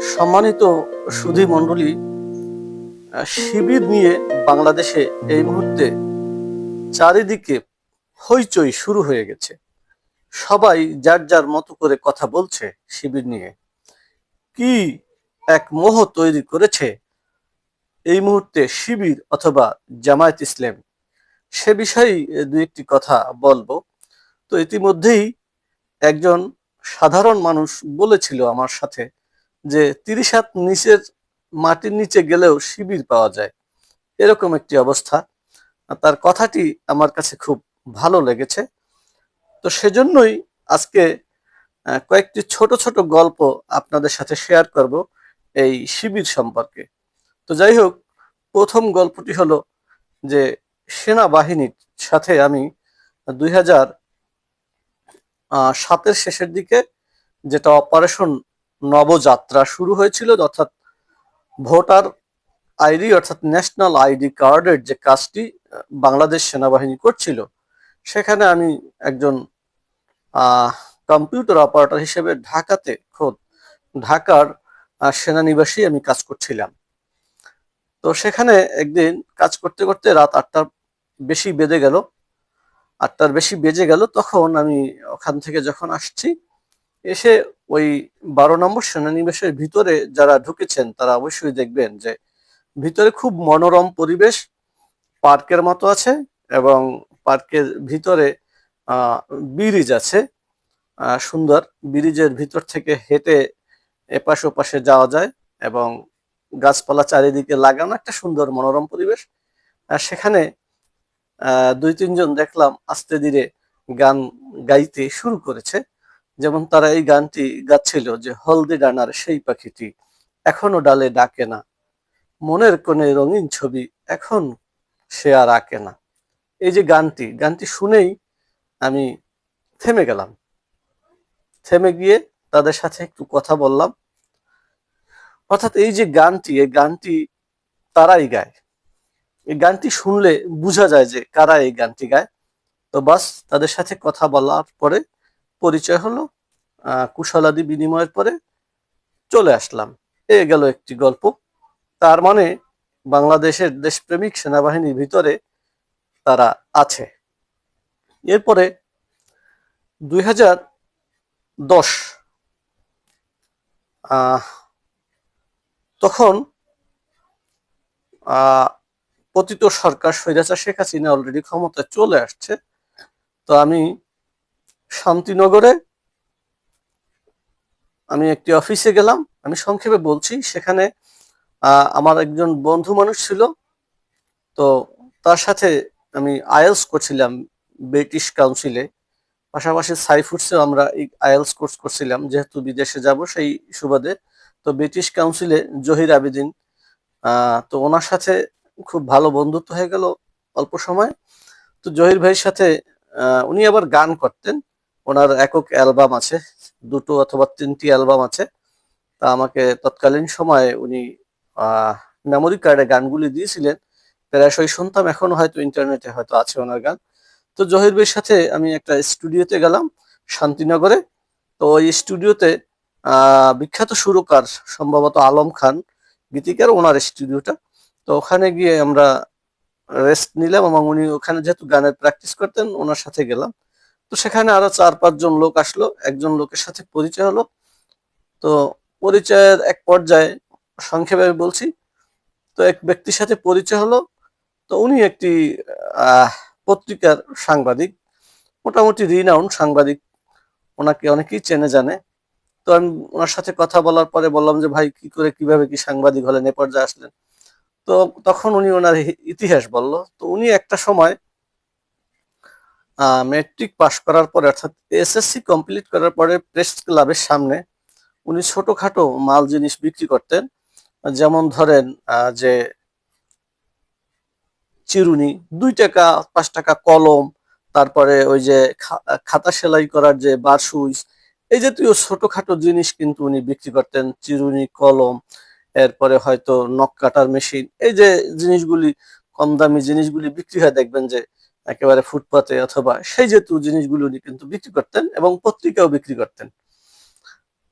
সম্মানিত সুধী মণ্ডলী আহ, শিবির নিয়ে বাংলাদেশে এই মুহূর্তে চারিদিকে হইচই শুরু হয়ে গেছে। সবাই যার যার মতো করে কথা বলছে শিবির নিয়ে। কি এক মোহ তৈরি করেছে এই মুহূর্তে শিবির অথবা জামায়াত ইসলাম? সে বিষয়ে দু একটি কথা বলব। তো ইতিমধ্যেই একজন সাধারণ মানুষ বলেছিল আমার সাথে যে তিরিশ হাত নিচের মাটির নিচে গেলেও শিবির পাওয়া যায়। এরকম একটি অবস্থা। তার কথাটি আমার কাছে খুব ভালো লেগেছে। তো সেজন্যই আজকে কয়েকটি ছোট ছোট গল্প আপনাদের সাথে শেয়ার করব এই শিবির সম্পর্কে। তো যাই হোক, প্রথম গল্পটি হলো যে সেনাবাহিনীর সাথে আমি দুই হাজার সাতের শেষের দিকে যেটা অপারেশন নবযাত্রা শুরু হয়েছিল, অর্থাৎ ভোটার আইডি, অর্থাৎ ন্যাশনাল আইডি কার্ডের যে কাজটি বাংলাদেশ সেনাবাহিনী করছিল, সেখানে আমি একজন কম্পিউটার অপারেটর হিসেবে ঢাকাতে, খোদ ঢাকার সেনানিবাসী আমি কাজ করছিলাম। তো সেখানে একদিন কাজ করতে করতে রাত আটটার বেশি বেঁধে গেল আটটার বেশি বেজে গেল, তখন আমি ওখান থেকে যখন আসছি, এসে ওই বারো নম্বর সেনানিবাসের ভিতরে যারা ঢুকেছেন, তারা অবশ্যই দেখবেন যে ভিতরে খুব মনোরম পরিবেশ, পার্কের মতো আছে এবং পার্কের ভিতরে ব্রিজ আছে সুন্দর। ব্রিজের ভিতর থেকে হেঁটে এপাশ ওপাশে যাওয়া যায় এবং গাছপালা চারিদিকে লাগানো একটা সুন্দর মনোরম পরিবেশ। আর সেখানে দুই, তিনজন দেখলাম আস্তে ধীরে গান গাইতে শুরু করেছে। যেমন তারা এই গানটি গাচ্ছিল যে, হলদি ডানার সেই পাখিটি এখনও ডালে ডাকে না। মনের কোণে রঙিন ছবি এখন সে আর আঁকে না। এই যে গানটি গানটি শুনেই আমি থেমে গেলাম। থেমে গিয়ে তাদের সাথে একটু কথা বললাম। অর্থাৎ এই যে গানটি, এই গানটি তারাই গায়। এই গানটি শুনলে বোঝা যায় যে কারা এই গানটি গায়। তো বাস, তাদের সাথে কথা বলার পরে পরিচয় হলো কুশলাদি বিনিময়ের পরে চলে আসলাম। এ গেল একটি গল্প। তার মানে বাংলাদেশের দেশপ্রেমিক সেনাবাহিনীর ভিতরে তারা আছে। এরপরে দুই হাজার দশ তখন পতিত সরকার স্বৈরাচার, শেখ হাসিনা অলরেডি ক্ষমতায় চলে আসছে। তো আমি শান্তিনগরে আমি একটি অফিসে গেলাম। আমি সংক্ষেপে বলছি, সেখানে আমার একজন বন্ধু মানুষ ছিল। তো তার সাথে আমি আইএলস করছিলাম ব্রিটিশ কাউন্সিলে পাশাপাশি সাইফুডসেও আমরা এই আইএলস কোর্স করছিলাম, যেহেতু বিদেশে যাব সেই সুবাদে। তো ব্রিটিশ কাউন্সিলে জহির আবেদিন তো ওনার সাথে খুব ভালো বন্ধুত্ব হয়ে গেল অল্প সময়। তো জহির ভাইয়ের সাথে উনি আবার গান করতেন। ওনার একক অ্যালবাম আছে, দুটো অথবা তিনটি অ্যালবাম আছে। তা আমাকে তৎকালীন সময়ে উনি মেমোরি কার্ডে গানগুলি দিয়েছিলেন। প্রায়শই শুনতাম, এখনও হয়তো ইন্টারনেটে হয়তো আছে ওনার গান। তো জহির ভাইয়ের সাথে আমি একটা স্টুডিওতে গেলাম, শান্তিনগরে। তো ওই স্টুডিওতে বিখ্যাত সুরকার, সম্ভবত আলম খান, গীতিকার, ওনার স্টুডিওটা তো ওখানে গিয়ে আমরা রেস্ট নিলাম এবং উনি ওখানে যেহেতু গানের প্র্যাকটিস করতেন, ওনার সাথে গেলাম। তো সেখানে আরও চার পাঁচজন লোক আসলো। একজন লোকের সাথে পরিচয় হলো। তো পরিচয়ের এক পর্যায়ে সংক্ষেপে আমি বলছি, তো এক ব্যক্তির সাথে পরিচয় হলো। তো উনি একটি পত্রিকার সাংবাদিক, মোটামুটি রিনাউন্ড সাংবাদিক। ওনাকে অনেকেই চেনে, জানে। তো আমি ওনার সাথে কথা বলার পরে বললাম যে, ভাই, কি করে, কীভাবে কি সাংবাদিক হলেন? এ পর্যায়ে আসলেন। তো তখন উনি ওনার ইতিহাস বলল। তো উনি একটা সময় মেট্রিক পাশ করার পরে, অর্থাৎ এসএসসি কমপ্লিট করার পরে প্রেস ক্লাবের সামনে উনি ছোটখাটো মাল জিনিস বিক্রি করতেন। যেমন ধরেন যে চিরুনি, দুই টাকা, পাঁচ টাকা কলম, তারপরে ওই যে খাতা সেলাই করার যে বার সুইচ, এই জাতীয় ছোটখাটো জিনিস কিন্তু উনি বিক্রি করতেন। চিরুনি, কলম এরপরে হয়তো নখ কাটার মেশিন এই যে জিনিসগুলি, কম দামি জিনিসগুলি বিক্রি হয়, দেখবেন যে একেবারে ফুটপাতে অথবা সেই জাতীয় জিনিসগুলি উনি কিন্তু বিক্রি করতেন এবং পত্রিকাও বিক্রি করতেন।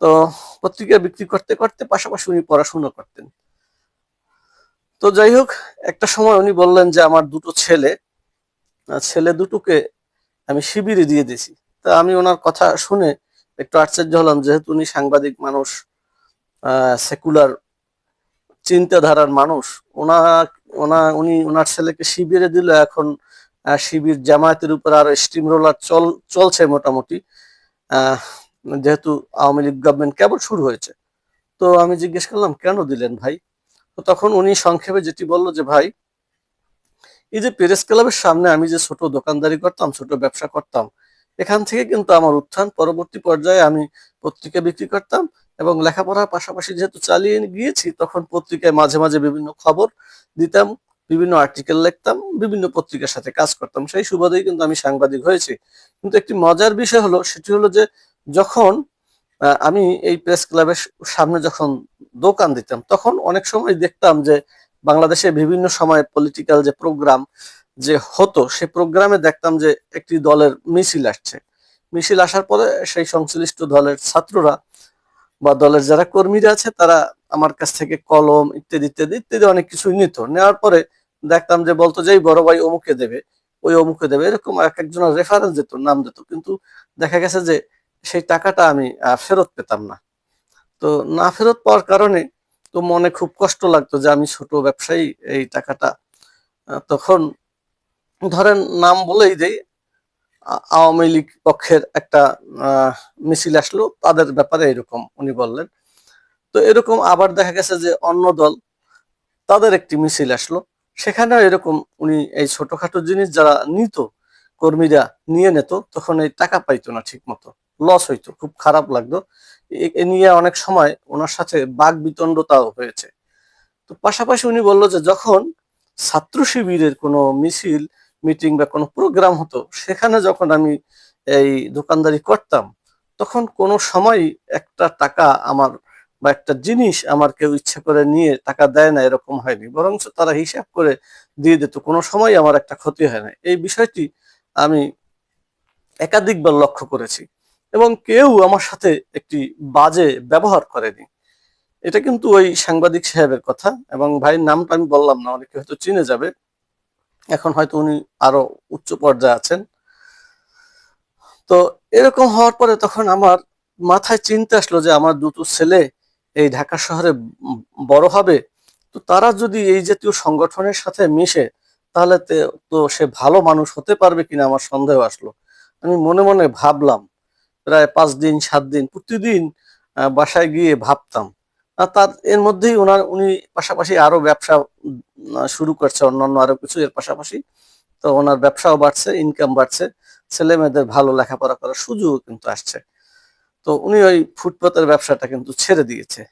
তো পত্রিকা বিক্রি করতে করতে পাশাপাশি উনি পড়াশোনা করতেন। তো যাই হোক, একটা সময় উনি বললেন যে, আমার দুটো ছেলে ছেলে দুটোকে আমি শিবিরে দিয়ে দিয়েছি। তা আমি ওনার কথা শুনে একটু আশ্চর্য হলাম, যেহেতু উনি সাংবাদিক মানুষ সেকুলার চিন্তাধারার মানুষ। ওনা ওনা, উনি, ওনার ছেলেকে শিবিরে দিল, এখন শিবির জামায়াতের উপর আর স্টিম রোলার চল, চলছে মোটামুটি। যেহেতু আওয়ামী লীগ গভর্নমেন্ট কেবল শুরু হয়েছে। তো আমি জিজ্ঞেস করলাম, কেন দিলেন ভাই? তো তখন উনি সংক্ষেপে যেটি বলল যে, ভাই, এই যে প্রেস ক্লাবের সামনে আমি যে ছোট দোকানদারি করতাম, ছোট ব্যবসা করতাম, এখান থেকে কিন্তু আমার উত্থান পরবর্তী পর্যায়ে আমি পত্রিকা বিক্রি করতাম এবং লেখাপড়ার পাশাপাশি যেহেতু চালিয়ে গিয়েছি, তখন পত্রিকায় মাঝে মাঝে বিভিন্ন খবর দিতাম, বিভিন্ন আর্টিকেল লিখতাম, বিভিন্ন পত্রিকার সাথে কাজ করতাম। সেই সুবাদেই কিন্তু আমি সাংবাদিক হয়েছি। কিন্তু একটি মজার বিষয় হলো, সেটি হলো যে যখন আমি এই প্রেস ক্লাবের সামনে যখন দোকান দিতাম, তখন অনেক সময় দেখতাম যে বাংলাদেশে বিভিন্ন সময় পলিটিক্যাল যে প্রোগ্রাম যে হতো সেই প্রোগ্রামে দেখতাম যে একটি দলের মিছিল আসছে। মিছিল আসার পরে সেই সংশ্লিষ্ট দলের ছাত্ররা বা দলের যারা কর্মীরা আছে, তারা আমার কাছ থেকে কলম ইত্যাদি ইত্যাদি ইত্যাদি অনেক কিছু নিত। নেওয়ার পরে দেখতাম যে, বলতো যে বড় ভাই অমুকে দেবে, ওই অমুকে দেবে। এরকম এক একজনের রেফারেন্স দিত, নাম দিত। কিন্তু দেখা গেছে যে, সেই টাকাটা আমি ফেরত পেতাম না। তো না ফেরত পাওয়ার কারণে তো মনে খুব কষ্ট লাগতো যে, আমি ছোট ব্যবসায়ী, এই টাকাটা তখন ধরেন নাম বলেই আ- আওয়ামী লীগ পক্ষের একটা মিছিল আসলো, তাদের ব্যাপারে এরকম উনি বললেন। তো এরকম আবার দেখা গেছে যে অন্য দল তাদের একটি মিছিল আসলো, সেখানেও এরকম উনি এই ছোটখাটো জিনিস যারা নিত, কর্মীরা নিয়ে নিত, তখন এই টাকা পাইতো না ঠিক মতো লস হইতো, খুব খারাপ লাগতো। এ- নিয়ে অনেক সময় ওনার সাথে বাক বিতণ্ডতাও হয়েছে। তো পাশাপাশি উনি বলল যে যখন ছাত্র শিবিরের কোনো মিছিল মিটিং বা কোনো প্রোগ্রাম হতো, সেখানে যখন আমি এই দোকানদারি করতাম, তখন কোনো সময় একটা টাকা আমার বা একটা জিনিস আমার কেউ ইচ্ছা করে নিয়ে টাকা দেয় না, এরকম হয়নি। বরঞ্চ তারা হিসাব করে দিয়ে দিত, কোনো সময় আমার একটা ক্ষতি হয় না এই বিষয়টি আমি একাধিকবার লক্ষ্য করেছি এবং কেউ আমার সাথে একটি বাজে ব্যবহার করেনি। এটা কিন্তু ওই সাংবাদিক সাহেবের কথা এবং ভাইয়ের নামটা আমি বললাম না, অনেকে হয়তো চিনে যাবে। এখন হয়তো উনি আরও উচ্চ পর্যায়ে আছেন। তো এরকম হওয়ার পরে তখন আমার মাথায় চিন্তা আসলো যে আমার দুটো ছেলে এই ঢাকা শহরে বড় হবে, তো তারা যদি এই জাতীয় সংগঠনের সাথে মিশে, তাহলে তে- সে ভালো মানুষ হতে পারবে কিনা আমার সন্দেহ আসলো। আমি মনে মনে ভাবলাম, প্রায় পাঁচ দিন, সাত দিন, প্রতিদিন বাসায় গিয়ে ভাবতাম। তার, এর মধ্যেই ওনার, উনি পাশাপাশি আরও ব্যবসা শুরু করছে, অন্যান্য আরও কিছু এর পাশাপাশি। তো ওনার ব্যবসাও বাড়ছে ইনকাম বাড়ছে ছেলে মেয়েদের ভালো লেখাপড়া করার সুযোগও কিন্তু আসছে। তো উনি ওই ফুটপাতের ব্যবসাটা কিন্তু ছেড়ে দিয়েছে।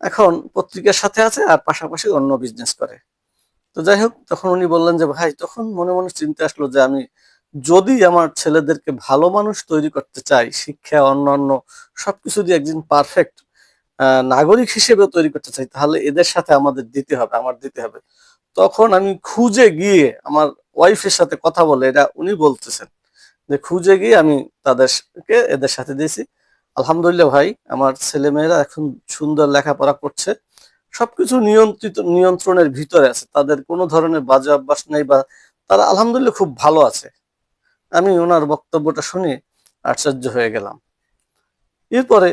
এখন পত্রিকার সাথে আছে আর পাশাপাশি অন্য বিজনেস করে। তো যাই হোক, তখন উনি বললেন যে, ভাই, তখন মনে মনে চিন্তা আসলো যে, আমি যদি আমার ছেলেদেরকে ভালো মানুষ তৈরি করতে চাই, শিক্ষা অন্য অন্যান্য সবকিছু দিয়ে একদিন পারফেক্ট নাগরিক হিসেবে তৈরি করতে চাই, তাহলে এদের সাথে আমাদের দিতে হবে, আমার দিতে হবে। তখন আমি খুঁজে গিয়ে আমার ওয়াইফের সাথে কথা বলে, এটা উনি বলতেছেন যে খুঁজে গিয়ে আমি তাদেরকে এদের সাথে দিয়েছি। আলহামদুলিল্লাহ ভাই, আমার ছেলে মেয়েরা এখন সুন্দর লেখাপড়া করছে। সবকিছু নিয়ন্ত্রিত, নিয়ন্ত্রণের ভিতরে আছে। তাদের কোনো ধরনের বাজে অভ্যাস নেই বা তারা আলহামদুলিল্লাহ খুব ভালো আছে। আমি ওনার বক্তব্যটা শুনে আশ্চর্য হয়ে গেলাম। এরপরে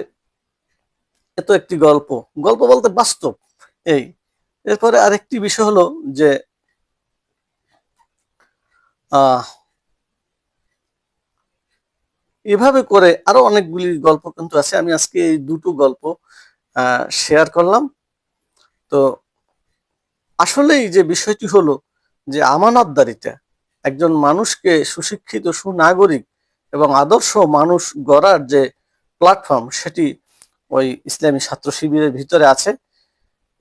এত একটি গল্প। গল্প বলতে বাস্তব। এই, এরপরে আরেকটি বিষয় হলো যে এভাবে করে আরও অনেকগুলি গল্প কিন্তু আছে। আমি আজকে এই দুটো গল্প শেয়ার করলাম। তো আসলেই যে বিষয়টি হলো যে আমানতদারিতা একজন মানুষকে সুশিক্ষিত সুনাগরিক এবং আদর্শ মানুষ গড়ার যে প্ল্যাটফর্ম সেটি ওই ইসলামী ছাত্র শিবিরের ভিতরে আছে।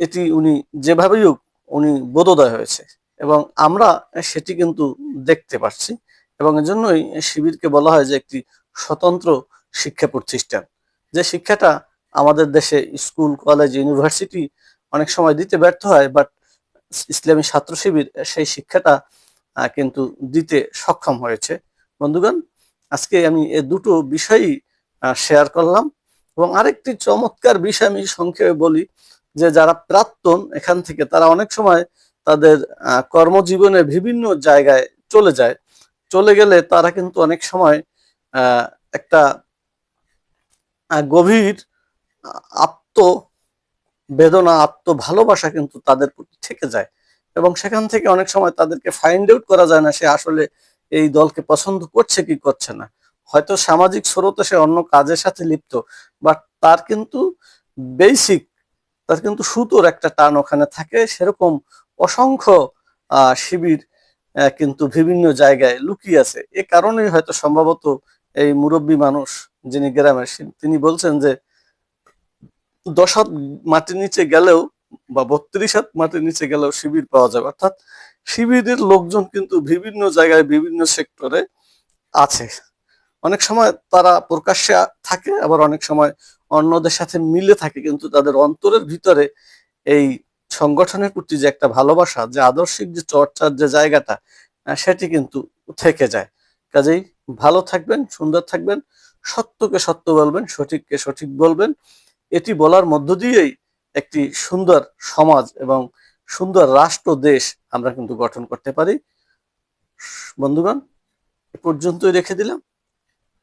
এটি উনি যেভাবেই হোক উনি বোধোদয় হয়েছে এবং আমরা সেটি কিন্তু দেখতে পাচ্ছি এবং এজন্যই শিবিরকে বলা হয় যে একটি স্বতন্ত্র শিক্ষা প্রতিষ্ঠান। যে শিক্ষাটা আমাদের দেশে স্কুল, কলেজ, ইউনিভার্সিটি অনেক সময় দিতে ব্যর্থ হয়, বাট ইসলামী ছাত্র শিবির সেই শিক্ষাটা কিন্তু দিতে সক্ষম হয়েছে। বন্ধুগণ, আজকে আমি এ দুটো বিষয়ই শেয়ার করলাম। এবং আরেকটি চমৎকার বিষয় আমি সংক্ষেপে বলি যে যারা প্রাক্তন, এখান থেকে তারা অনেক সময় তাদের কর্মজীবনে বিভিন্ন জায়গায় চলে যায়। চলে গেলে তারা কিন্তু অনেক সময় একটা গভীর আত্ম বেদনা, আত্ম ভালোবাসা কিন্তু তাদের প্রতি থেকে যায়। এবং সেখান থেকে অনেক সময় তাদেরকে ফাইন্ড আউট করা যায় না, সে আসলে এই দলকে পছন্দ করছে কি করছে না। হয়তো সামাজিক স্রোতে সে অন্য কাজের সাথে লিপ্ত বাট তার কিন্তু বেসিক তার কিন্তু সুতোর একটা টান ওখানে থাকে। সেরকম অসংখ্য শিবির কিন্তু বিভিন্ন জায়গায় লুকিয়ে আছে। এ কারণেই হয়তো সম্ভবত এই মুরব্বী মানুষ যিনি গ্রামের তিনি বলছেন যে দশ হাত মাটির নিচে গেলেও বা বত্রিশ হাত মাটির নিচে গেলেও শিবির পাওয়া যাবে। অর্থাৎ শিবিরের লোকজন কিন্তু বিভিন্ন জায়গায়, বিভিন্ন সেক্টরে আছে। অনেক সময় তারা প্রকাশ্যে থাকে, আবার অনেক সময় অন্যদের সাথে মিলে থাকে, কিন্তু তাদের অন্তরের ভিতরে এই সংগঠনের প্রতি যে একটা ভালোবাসা, যে আদর্শিক যে চর্চার যে জায়গাটা সেটি কিন্তু থেকে যায়। কাজেই ভালো থাকবেন, সুন্দর থাকবেন, সত্যকে সত্য বলবেন, সঠিককে সঠিক বলবেন। এটি বলার মধ্য দিয়েই একটি সুন্দর সমাজ এবং সুন্দর রাষ্ট্র, দেশ আমরা কিন্তু গঠন করতে পারি। বন্ধুগণ, এ পর্যন্তই রেখে দিলাম।